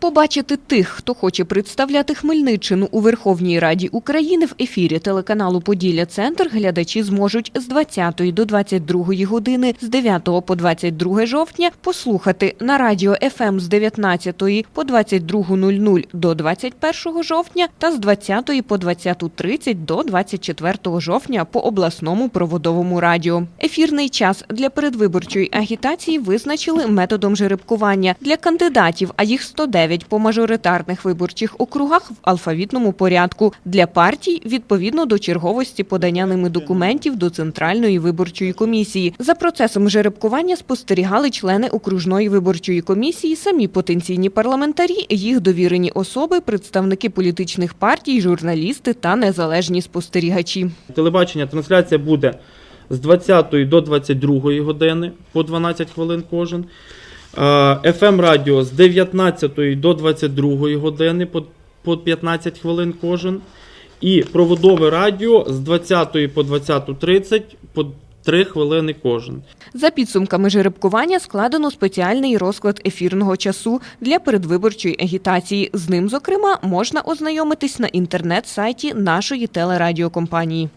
Побачити тих, хто хоче представляти Хмельниччину у Верховній Раді України в ефірі телеканалу Поділля Центр глядачі зможуть з 20 до 22 години з 9 по 22 жовтня послухати на радіо ФМ з 19 по 22.00 до 21 жовтня та з 20 по 20.30 до 24 жовтня по обласному проводовому радіо. Ефірний час для передвиборчої агітації визначили методом жеребкування для кандидатів, а їх 109 по мажоритарних виборчих округах в алфавітному порядку. Для партій відповідно до черговості подання ними документів до Центральної виборчої комісії. За процесом жеребкування спостерігали члени окружної виборчої комісії, самі потенційні парламентарі, їх довірені особи, представники політичних партій, журналісти та незалежні спостерігачі. Телебачення трансляція буде з 20 до 22 години по 12 хвилин кожен. Fm радіо з 19 до 22 години по 15 хвилин кожен. І проводове радіо з 20 по 20.30 по 3 хвилини кожен. За підсумками жеребкування складено спеціальний розклад ефірного часу для передвиборчої агітації. З ним, зокрема, можна ознайомитись на інтернет-сайті нашої телерадіокомпанії.